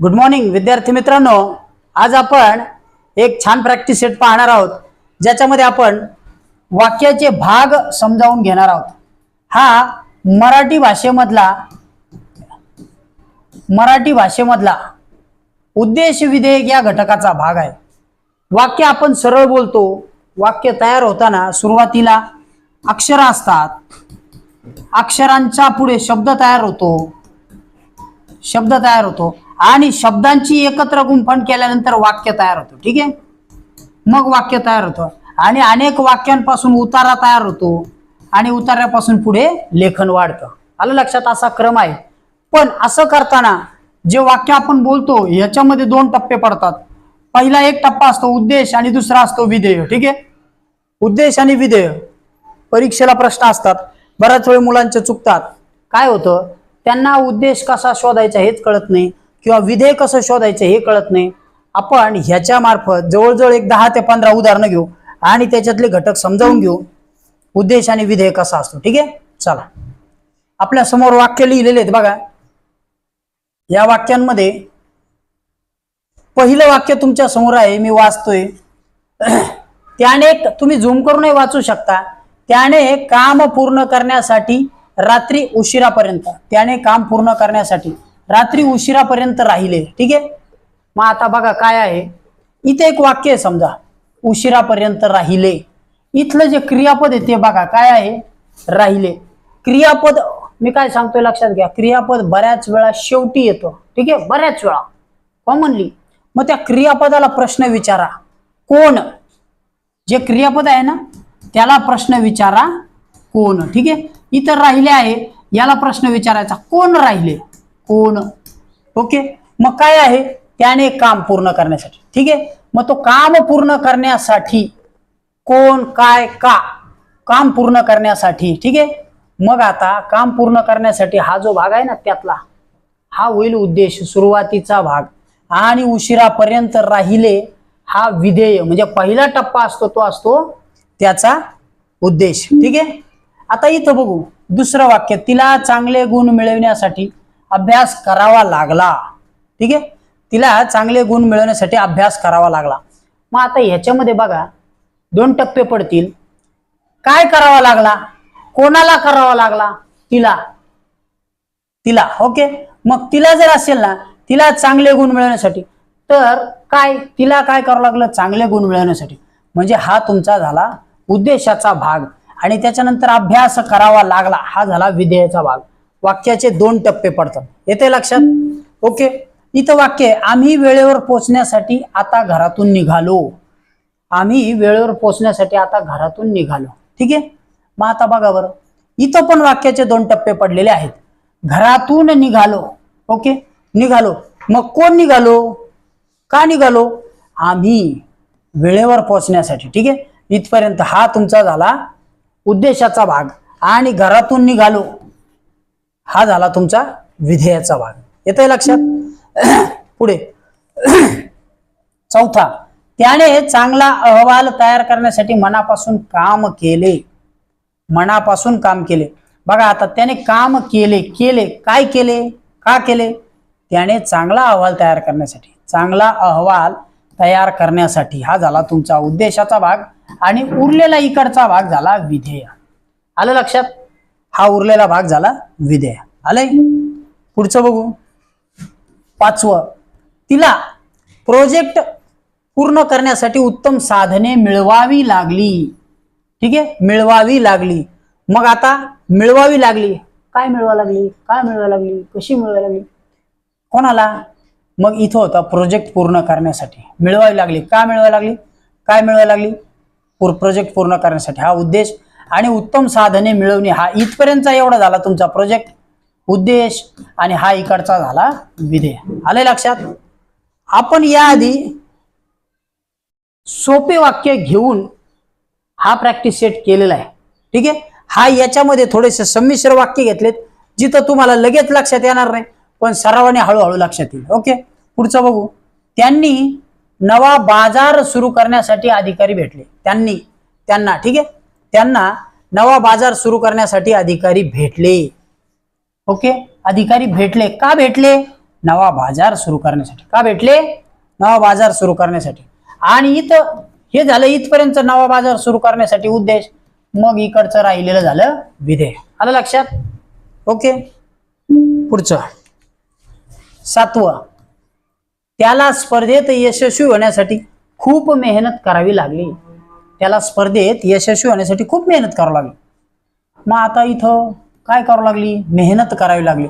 Good morning विद्यार्थी मित्रांनो. आज आपण एक छान प्रॅक्टिस सेट पाहणार आहोत ज्याच्यामध्ये आपण वाक्याचे भाग समजावून घेणार आहोत. हा मराठी भाषेमधला मराठी भाषेमधला उद्देश विधेयक या घटकाचा भाग आहे. वाक्य आपण सरळ बोलतो वाक्य तयार होताना सुरुवातीला अक्षर असतात. अक्षरांच्या पुढे शब्द तयार होतो शब्द तयार होतो. आणि शब्दांची एकत्र गुंफण केल्यानंतर वाक्य तयार होतो. ठीक आहे? मग वाक्य तयार होतं. आणि अनेक वाक्यांपासून उतारा तयार होतो आणि उतार्यापासून पुढे लेखन वाढतं. आलं लक्षात? असा क्रम आहे. पण असं करताना जे वाक्य आपण बोलतो ह्याच्यामध्ये दोन टप्पे पडतात. पहिला एक टप्पा असतो उद्देश आणि दुसरा असतो विधेय. ठीक आहे? उद्देश आणि विधेय परीक्षेला प्रश्न असतात. बऱ्याच वेळ मुलांचे चुकतात. काय होतं? त्यांना उद्देश कसा शोधायचा हेच कळत नाही. किंवा विधेय कसं शोधायचं हे कळत नाही. आपण ह्याच्या मार्फत जवळजवळ एक दहा ते पंधरा उदाहरणं घेऊ आणि त्याच्यातले घटक समजावून घेऊ. उद्देश आणि विधेय कसा असतो ठीक आहे? चला. आपल्यासमोर वाक्य लिहिलेले आहेत बघा. या वाक्यांमध्ये पहिलं वाक्य तुमच्यासमोर आहे मी वाचतोय. त्याने तुम्ही झूम करूनही वाचू शकता. त्याने काम पूर्ण करण्यासाठी रात्री उशिरापर्यंत त्याने काम पूर्ण करण्यासाठी. रात्री उशिरापर्यंत राहिले. ठीक आहे? मग आता बघा काय आहे. इथे एक वाक्य आहे समजा. उशिरापर्यंत राहिले. इथलं जे क्रियापद आहे ते बघा काय आहे? राहिले. क्रियापद मी काय सांगतोय लक्षात घ्या. क्रियापद बऱ्याच वेळा शेवटी येतो. ठीक आहे? बऱ्याच वेळा. कॉमनली मग त्या क्रियापदाला प्रश्न विचारा. कोण? जे क्रियापद आहे ना त्याला प्रश्न विचारा. कोण? ठीक आहे? इतर राहिले आहे. याला प्रश्न विचारायचा. कोण राहिले? कोण ओके मग काय आहे? त्याने काम पूर्ण करण्यासाठी. ठीक आहे? मग तो काम पूर्ण करण्यासाठी कोण काय का? काम पूर्ण करण्यासाठी. ठीक आहे? मग आता काम पूर्ण करण्यासाठी हा जो भाग आहे ना त्यातला हा होईल उद्देश सुरुवातीचा भाग. आणि उशिरापर्यंत राहिले हा विधेय. म्हणजे पहिला टप्पा असतो तो असतो त्याचा उद्देश. ठीक आहे? आता इथं बघू. दुसरं वाक्य तिला चांगले गुण मिळवण्यासाठी. अभ्यास करावा लागला. ठीक आहे? तिला चांगले गुण मिळवण्यासाठी अभ्यास करावा लागला. मग आता ह्याच्यामध्ये बघा दोन टप्पे पडतील. काय करावा लागला? कोणाला करावा लागला? तिला. तिला ओके? मग तिला जर असेल ना तिला चांगले गुण मिळवण्यासाठी तर काय? तिला काय करावं लागलं? चांगले गुण मिळवण्यासाठी. म्हणजे हा तुमचा झाला उद्देशाचा भाग. आणि त्याच्यानंतर अभ्यास करावा लागला. हा झाला विधेयाचा भाग. वाक्याचे दोन टप्पे पडतात. येते लक्षात? ओके. इथं वाक्य आम्ही वेळेवर पोचण्यासाठी आता घरातून निघालो. आम्ही वेळेवर पोचण्यासाठी आता घरातून निघालो. ठीक आहे? मग आता बघा बरं. इथं पण वाक्याचे दोन टप्पे पडलेले आहेत. घरातून निघालो. ओके? निघालो. मग कोण निघालो? का निघालो? आम्ही वेळेवर पोचण्यासाठी. ठीक आहे? इथपर्यंत हा तुमचा झाला उद्देशाचा भाग. आणि घरातून निघालो. हा झाला तुमचा विधेयाचा भाग. येतंय लक्षात? पुढे. चौथा. त्याने चांगला अहवाल तयार करण्यासाठी मनापासून काम केले. मनापासून काम केले. बघा आता त्याने काम केले केले. काय केले? का केले? त्याने चांगला अहवाल तयार करण्यासाठी चांगला अहवाल तयार करण्यासाठी हा झाला तुमचा उद्देशाचा भाग आणि उरलेला इकडचा भाग झाला विधेय. आलं लक्षात? हा उरलेला भाग झाला विधेय. आलंय? पुढचं बघू. पाचवं. तिला प्रोजेक्ट पूर्ण करण्यासाठी उत्तम साधने मिळवावी लागली. ठीक आहे? मिळवावी लागली. मग आता मिळवावी लागली. काय मिळवा लागली? काय मिळवा लागली? कशी मिळवा लागली? कोणाला? मग इथं होता प्रोजेक्ट पूर्ण करण्यासाठी. मिळवावी लागली. का मिळवावी लागली? काय मिळवावी लागली? प्रोजेक्ट पूर्ण करण्यासाठी. हा उद्देश आणि उत्तम साधने मिळवणे हा इथपर्यंतचा एवढा झाला तुमचा प्रोजेक्ट उद्देश आणि हा इकडचा झाला विधेय. आले लक्षात? आपण याआधी सोपे वाक्य घेऊन हा प्रॅक्टिस सेट केलेला आहे. ठीक आहे? हा याच्यामध्ये थोडेसे संमिश्र वाक्य घेतलेत जिथं तुम्हाला लगेच लक्षात येणार नाही पण सरावाने हळूहळू लक्षात येईल. ओके? पुढचं बघू. त्यांनी नवा बाजार सुरू करण्यासाठी अधिकारी भेटले. त्यांनी त्यांना. ठीक आहे? त्यांना नवा बाजार सुरू करण्यासाठी अधिकारी भेटले. ओके? अधिकारी भेटले. का भेटले? नवा बाजार सुरू करण्यासाठी. का भेटले? नवा बाजार सुरू करण्यासाठी. आणि इथं हे झालं इथपर्यंत नवा बाजार सुरू करण्यासाठी उद्देश. मग इकडचं राहिलेलं झालं विधेय आलं लक्षात? ओके? पुढचं. सातवं. त्याला स्पर्धेत यशस्वी होण्यासाठी खूप मेहनत करावी लागली. त्याला स्पर्धेत यशस्वी होण्यासाठी खूप मेहनत करावी लागली. मग आता इथं काय करावं लागली? मेहनत करावी लागली.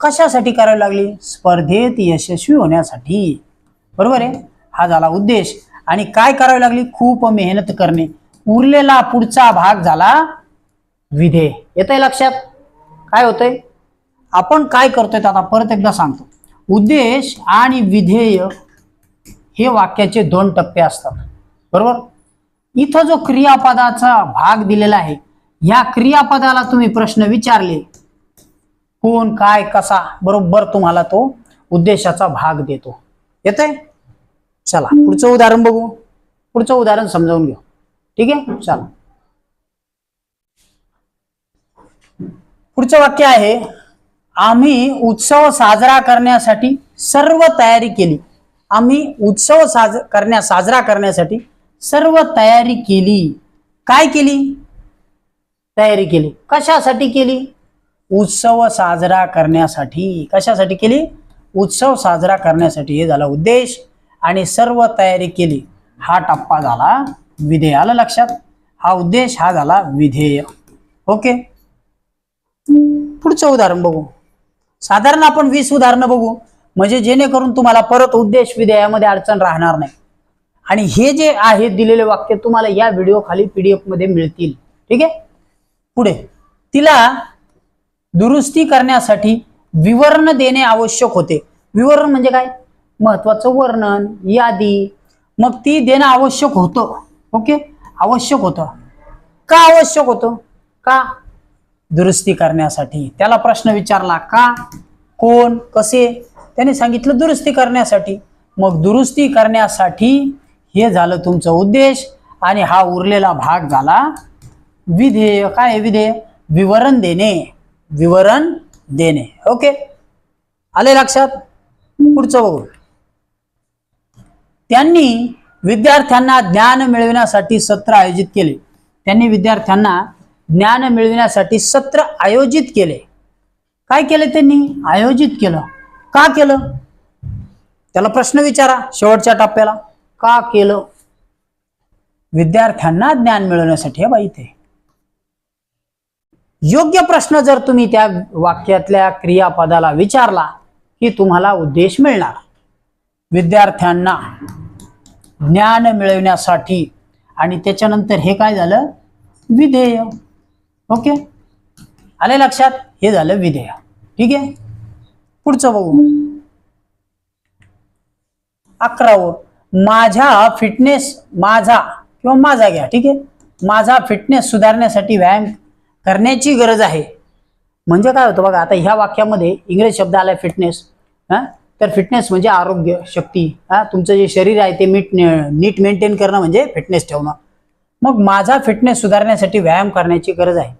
कशासाठी करावी लागली? स्पर्धेत यशस्वी होण्यासाठी. बरोबर आहे? हा झाला उद्देश. आणि काय करावी लागली? खूप मेहनत करणे. उरलेला पुढचा भाग झाला विधेय. येत आहे लक्षात? काय होतंय? आपण काय करतोय आता परत एकदा सांगतो. उद्देश आणि विधेय हे वाक्याचे दोन टप्पे असतात. बरोबर? इथं जो क्रियापदाचा भाग दिलेला आहे या क्रियापदाला तुम्ही प्रश्न विचारले. कोण काय कसा बरोबर तुम्हाला तो उद्देशाचा भाग देतो. येतंय? चला पुढचं उदाहरण बघू. पुढचं उदाहरण समजावून घेऊ. ठीक आहे? चला. पुढचं वाक्य आहे आम्ही उत्सव साजरा करण्यासाठी सर्व तयारी केली. आम्ही उत्सव साज करण्या साजरा करण्यासाठी सर्व तयारी केली. काय केली? तयारी केली. कशासाठी केली? उत्सव साजरा करण्यासाठी. कशासाठी केली? उत्सव साजरा करण्यासाठी. हे झाला उद्देश आणि सर्व तयारी केली. हा टप्पा झाला विधेय आलं लक्षात. हा उद्देश हा झाला विधेय. ओके? पुढचं उदाहरण बघू. साधारण आपण वीस उदाहरणं बघू. म्हणजे जेणेकरून तुम्हाला परत उद्देश विधेयामध्ये अडचण राहणार नाही. आणि हे जे आहे दिलेले वाक्य तुम्हाला या व्हिडिओ खाली पीडीएफमध्ये मिळतील. ठीक आहे? पुढे. तिला दुरुस्ती करण्यासाठी विवरण देणे आवश्यक होते. विवरण म्हणजे काय? महत्वाचं वर्णन यादी. मग ती देणं आवश्यक होतं. ओके? आवश्यक होतं. का आवश्यक होतं? का? दुरुस्ती करण्यासाठी. त्याला प्रश्न विचारला का? कोण? कसे? त्याने सांगितलं दुरुस्ती करण्यासाठी. मग दुरुस्ती करण्यासाठी हे झालं तुमचं उद्देश आणि हा उरलेला भाग झाला विधेय. काय आहे विधेय? विवरण देणे. विवरण देणे. ओके? आले लक्षात? पुढचं बघू. त्यांनी विद्यार्थ्यांना ज्ञान मिळविण्यासाठी सत्र आयोजित केले. त्यांनी विद्यार्थ्यांना ज्ञान मिळविण्यासाठी सत्र आयोजित केले. काय केले त्यांनी? आयोजित केलं. का केलं? त्याला प्रश्न विचारा शेवटच्या टप्प्याला. का केलं? विद्यार्थ्यांना ज्ञान मिळवण्यासाठी बाई इथे. योग्य प्रश्न जर तुम्ही त्या वाक्यातल्या क्रियापदाला विचारला की तुम्हाला उद्देश मिळणार. विद्यार्थ्यांना ज्ञान मिळवण्यासाठी आणि त्याच्यानंतर हे काय झालं? विधेय. ओके? आले लक्षात? हे झालं विधेय. ठीक आहे? पुढचं बघू. अकरावं. माझा फिटनेस माझा किंवा माझा घ्या ठीक आहे? माझा फिटनेस सुधारण्यासाठी व्यायाम करण्याची गरज आहे. म्हणजे काय होतं बघा आता ह्या वाक्यामध्ये इंग्रज शब्द आलाय फिटनेस हा? तर फिटनेस म्हणजे आरोग्य शक्ती. हा? तुमचं जे शरीर आहे ते मीट नीट मेंटेन करणं म्हणजे फिटनेस ठेवणं. मग माझा फिटनेस सुधारण्यासाठी व्यायाम करण्याची गरज आहे.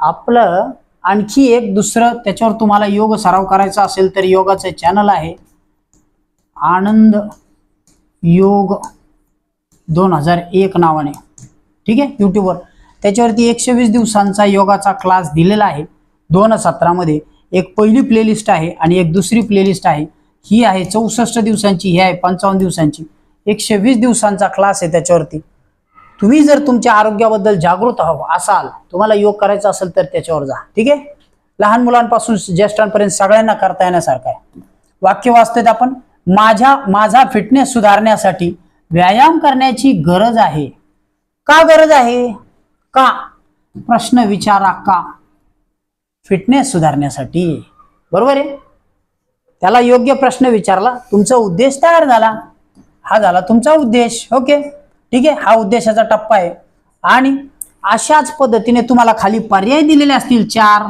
आपलं आणखी एक दुसरं त्याच्यावर तुम्हाला योग सराव करायचा असेल तर योगाचं चॅनल आहे. आनंद योग दोन हजार एक नावाने. ठीक आहे? यूट्यूबवर त्याच्यावरती एकशे वीस दिवसांचा योगाचा क्लास दिलेला आहे. दोन सतरामध्ये. एक पहिली प्लेलिस्ट आहे आणि एक दुसरी प्लेलिस्ट आहे. ही आहे चौसष्ट दिवसांची ही आहे पंचावन्न दिवसांची. एकशे वीस दिवसांचा क्लास आहे त्याच्यावरती. तुम्ही जर तुमच्या आरोग्याबद्दल जागृत हवं असाल तुम्हाला योग करायचा असेल तर त्याच्यावर जा. ठीक आहे? लहान मुलांपासून ज्येष्ठांपर्यंत सगळ्यांना करता येण्यासारखं आहे. वाक्य वाचतात आपण? माझ्या माझा फिटनेस सुधारण्यासाठी व्यायाम करण्याची गरज आहे. का गरज आहे? का? प्रश्न विचारा का? फिटनेस सुधारण्यासाठी. बरोबर आहे? त्याला योग्य प्रश्न विचारला तुमचा उद्देश तयार झाला. हा झाला तुमचा उद्देश. ओके? ठीक आहे? हा उद्देशाचा टप्पा आहे. आणि अशाच पद्धतीने तुम्हाला खाली पर्याय दिलेले असतील चार.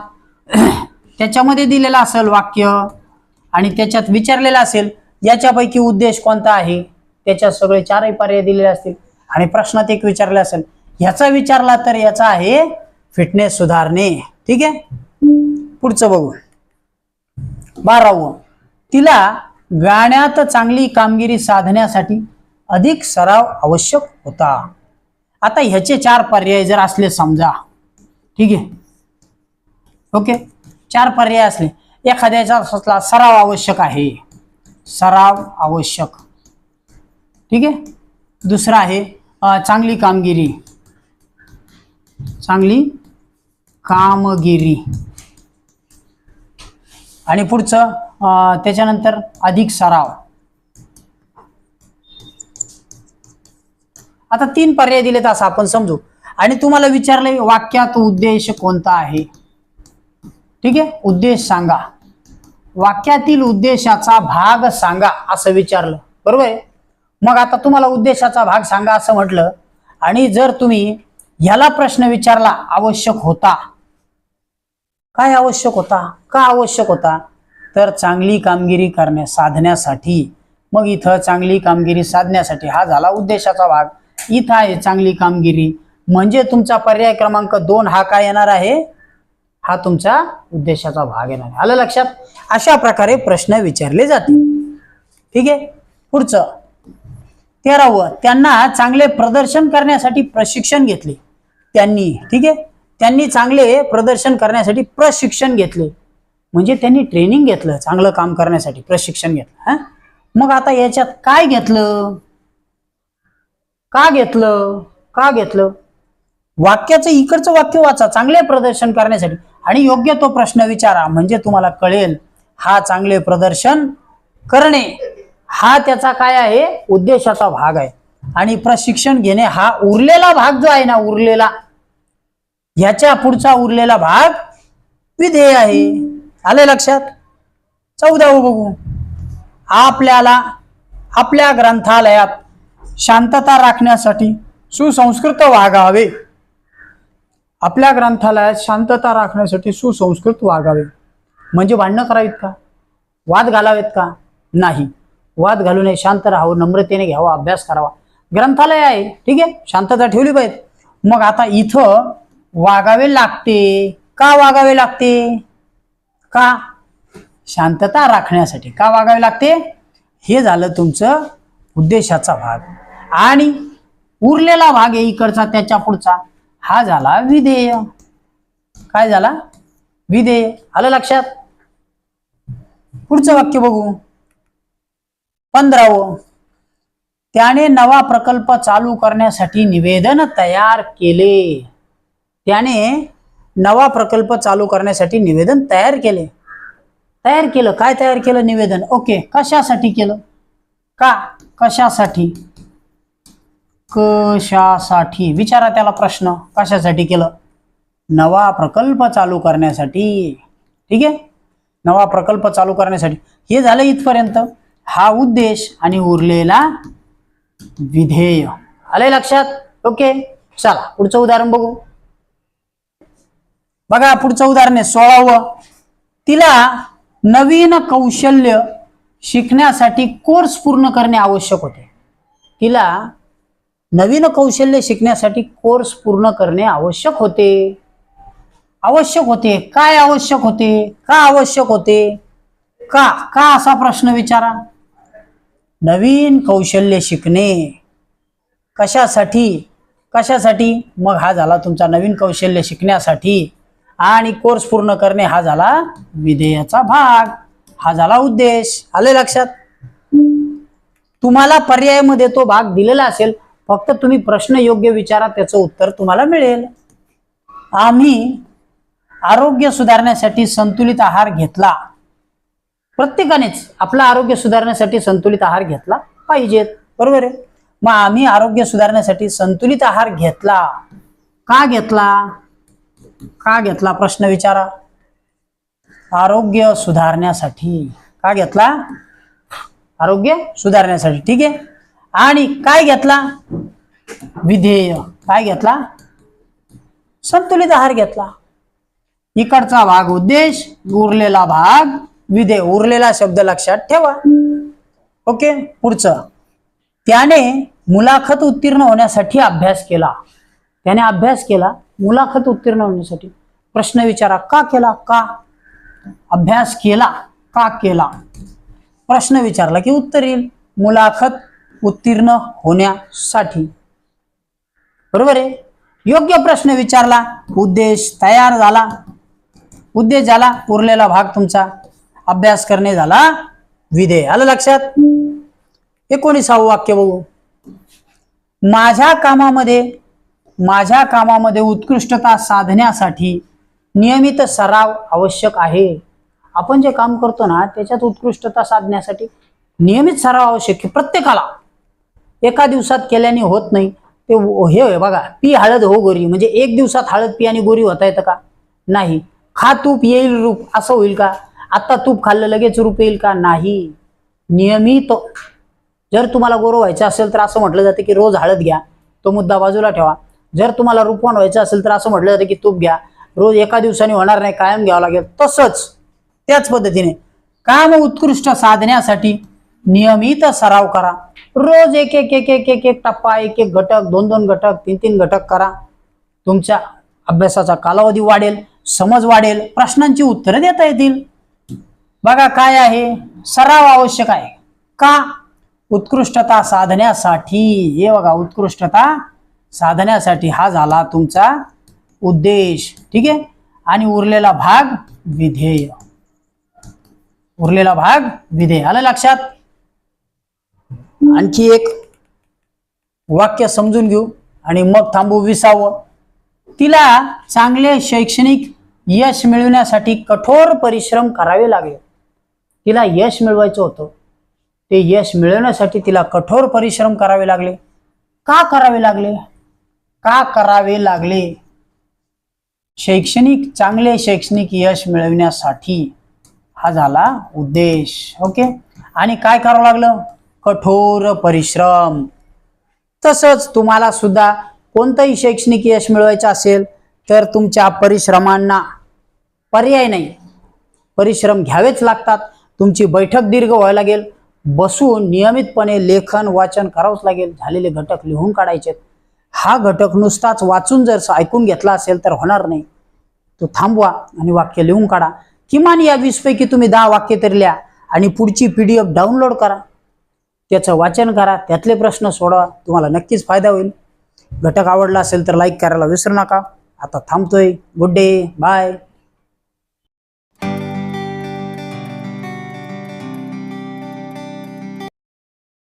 त्याच्यामध्ये दिलेलं असेल वाक्य. आणि त्याच्यात विचारलेलं असेल याच्यापैकी उद्देश कोणता आहे? त्याच्यात सगळे चारही पर्याय दिलेले असतील. आणि प्रश्नात एक विचारले असेल याचा विचारला तर याचा आहे फिटनेस सुधारणे. ठीक आहे? पुढचं बघू. बारावं. तिला गाण्यात चांगली कामगिरी साधण्यासाठी अधिक सराव आवश्यक होता. आता ह्याचे चार पर्याय जर असले समजा. ठीक आहे? ओके? चार पर्याय असले. एखाद्याचा सराव आवश्यक आहे. सराव आवश्यक. ठीक आहे? दुसरा आहे चांगली कामगिरी. चांगली कामगिरी. आणि पुढचं त्याच्यानंतर अधिक सराव. आता तीन पर्याय दिलेत असं आपण समजू. आणि तुम्हाला विचारलंय वाक्यात उद्देश कोणता आहे? ठीक आहे? उद्देश सांगा. वाक्यातील उद्देशाचा भाग सांगा असं विचारलं. बरोबर आहे? मग आता तुम्हाला उद्देशाचा भाग सांगा असं म्हटलं. आणि जर तुम्ही ह्याला प्रश्न विचारला आवश्यक होता. काय आवश्यक होता? का आवश्यक होता? तर चांगली कामगिरी करण्या साधण्यासाठी. मग इथं चांगली कामगिरी साधण्यासाठी हा झाला उद्देशाचा भाग. इथं आहे चांगली कामगिरी. म्हणजे तुमचा पर्याय क्रमांक दोन हा काय येणार आहे? हा तुमचा उद्देशाचा भाग येणार आलं लक्षात? अशा प्रकारे प्रश्न विचारले जातील. ठीक आहे? पुढचं. तेरावं. त्यांना चांगले प्रदर्शन करण्यासाठी प्रशिक्षण घेतले. त्यांनी. ठीक आहे? त्यांनी चांगले प्रदर्शन करण्यासाठी प्रशिक्षण घेतले. म्हणजे त्यांनी ट्रेनिंग घेतलं चांगलं काम करण्यासाठी प्रशिक्षण घेतलं. हा? मग आता याच्यात काय घेतलं? का घेतलं? का घेतलं? वाक्याचं इकडचं वाक्य वाचा. चांगले प्रदर्शन करण्यासाठी. आणि योग्य तो प्रश्न विचारा. म्हणजे तुम्हाला कळेल हा चांगले प्रदर्शन करणे हा त्याचा काय आहे? उद्देशाचा भाग आहे. आणि प्रशिक्षण घेणे हा उरलेला भाग जो आहे ना उरलेला ह्याच्या पुढचा उरलेला भाग विधेय आहे. आले लक्षात? चौदावं बघू. आपल्याला आपल्या ग्रंथालयात शांतता राखण्यासाठी सुसंस्कृत वागावे. आपल्या ग्रंथालयात शांतता राखण्यासाठी सुसंस्कृत वागावे. म्हणजे भांडणं करावीत का? वाद घालावेत का? नाही. वाद घालू नये शांत राहावं नम्रतेने घ्यावा अभ्यास करावा. ग्रंथालय आहे ठीक आहे? शांतता ठेवली पाहिजे. मग आता इथं वागावे लागते. का वागावे लागते? का? शांतता राखण्यासाठी. का वागावे लागते? हे झालं तुमचं उद्देशाचा भाग. आणि उरलेला भाग आहे इकडचा त्याच्या पुढचा. हा झाला विधेय. काय झाला? विधेय. आलं लक्षात? पुढचं वाक्य बघू. पंधरावं. त्याने नवा प्रकल्प चालू करण्यासाठी निवेदन तयार केले. त्याने नवा प्रकल्प चालू करण्यासाठी निवेदन तयार केले. तयार केलं. काय तयार केलं? निवेदन. ओके. कशासाठी केलं? का? कशासाठी? कशासाठी विचारा त्याला प्रश्न कशासाठी केलं नवा प्रकल्प चालू करण्यासाठी ठीक आहे? नवा प्रकल्प चालू करण्यासाठी. हे झालं इथपर्यंत. हा उद्देश आणि उरलेला विधेय. आलंय लक्षात? ओके. चला पुढचं उदाहरण बघू. बघा पुढचं उदाहरण आहे. सोळावं. तिला नवीन कौशल्य शिकण्यासाठी कोर्स पूर्ण करणे आवश्यक होते. तिला नवीन कौशल्य शिकण्यासाठी कोर्स पूर्ण करणे आवश्यक होते. आवश्यक होते. काय आवश्यक होते? का आवश्यक होते? का? का असा प्रश्न विचारा. नवीन कौशल्य शिकणे. कशासाठी? कशासाठी? मग हा झाला तुमचा नवीन कौशल्य शिकण्यासाठी आणि कोर्स पूर्ण करणे हा झाला विधेयाचा भाग. हा झाला उद्देश. आले लक्षात? तुम्हाला पर्यायामध्ये तो भाग दिलेला असेल. फक्त तुम्ही प्रश्न योग्य विचारा त्याचं उत्तर तुम्हाला मिळेल. आम्ही आरोग्य सुधारण्यासाठी संतुलित आहार घेतला. प्रत्येकानेच आपलं आरोग्य सुधारण्यासाठी संतुलित आहार घेतला पाहिजेत. बरोबर आहे? मग आम्ही आरोग्य सुधारण्यासाठी संतुलित आहार घेतला. का घेतला? का घेतला? प्रश्न विचारा. आरोग्य सुधारण्यासाठी. का घेतला? आरोग्य सुधारण्यासाठी. ठीक आहे? आणि काय घेतला? विधेय. काय घेतला? संतुलित आहार घेतला. इकडचा भाग उद्देश उरलेला भाग विधेय. उरलेला शब्द लक्षात ठेवा. ओके पुढचं. त्याने मुलाखत उत्तीर्ण होण्यासाठी अभ्यास केला. त्याने अभ्यास केला मुलाखत उत्तीर्ण होण्यासाठी. प्रश्न विचारा का केला? का? अभ्यास केला का केला? प्रश्न विचारला की उत्तर येईल. मुलाखत उत्तीर्ण होण्यासाठी. बरोबर आहे? योग्य प्रश्न विचारला उद्देश तयार झाला. उद्देश झाला उरलेला भाग तुमचा अभ्यास करणे झाला. विधेय. आलं लक्षात? एकोणीसावं वाक्य बघू. माझ्या कामामध्ये माझ्या कामामध्ये उत्कृष्टता साधण्यासाठी नियमित सराव आवश्यक आहे. आपण जे काम करतो ना त्याच्यात उत्कृष्टता साधण्यासाठी नियमित सराव आवश्यक आहे प्रत्येकाला. एका दिवसात केल्याने होत नाही. ते हे होय बघा पी हळद हो गोरी. म्हणजे एक दिवसात हळद पी आणि गोरी होता येतं का? नाही. खा तूप येईल रूप असं होईल का? आता तूप खाल्लं लगेच रूप येईल का? नाही. नियमित. जर तुम्हाला गोरं व्हायचं असेल तर असं म्हटलं जातं की रोज हळद घ्या. तो मुद्दा बाजूला ठेवा. जर तुम्हाला रूपवान व्हायचं असेल तर असं म्हटलं जातं की तूप घ्या. रोज एका दिवसाने होणार नाही कायम घ्यावं लागेल. तसंच त्याच पद्धतीने. काम उत्कृष्ट साधण्यासाठी नियमित सराव करा. रोज एक एक एक एक एक एक टप्पा एक एक घटक दोन दोन घटक तीन तीन घटक करा. तुमच्या अभ्यासाचा कालावधी वाढेल समज वाढेल प्रश्नांची उत्तरं देता येतील. बघा काय आहे? सराव आवश्यक आहे. का? उत्कृष्टता साधण्यासाठी. हे बघा उत्कृष्टता साधण्यासाठी हा झाला तुमचा उद्देश. ठीक आहे? आणि उरलेला भाग विधेय. उरलेला भाग विधेय. आलं लक्षात? आणखी एक वाक्य समजून घेऊ आणि मग थांबू विसावं. तिला चांगले शैक्षणिक यश मिळवण्यासाठी कठोर परिश्रम करावे लागले. तिला यश मिळवायचं होतं. ते यश मिळवण्यासाठी तिला कठोर परिश्रम करावे लागले. का करावे लागले? का करावे लागले? शैक्षणिक चांगले शैक्षणिक यश मिळवण्यासाठी हा झाला उद्देश. ओके? आणि काय करावं लागलं? कठोर परिश्रम. तसंच तुम्हाला सुद्धा कोणतंही शैक्षणिक यश मिळवायचं असेल तर तुमच्या परिश्रमांना पर्याय नाही. परिश्रम घ्यावेच लागतात. तुमची बैठक दीर्घ व्हायला लागेल. बसून नियमितपणे लेखन वाचन करावंच लागेल. झालेले घटक लिहून काढायचे हा घटक नुसताच वाचून जर ऐकून घेतला असेल तर होणार नाही. तो थांबवा आणि वाक्य लिहून काढा. किमान या वीसपैकी तुम्ही दहा वाक्य तरी लिहा आणि पुढची पी डी एफ डाउनलोड करा. त्याचं वाचन करा त्यातले प्रश्न सोडवा तुम्हाला नक्कीच फायदा होईल. घटक आवडला असेल तर लाईक करायला विसरू नका. आता थांबतोय. Good day bye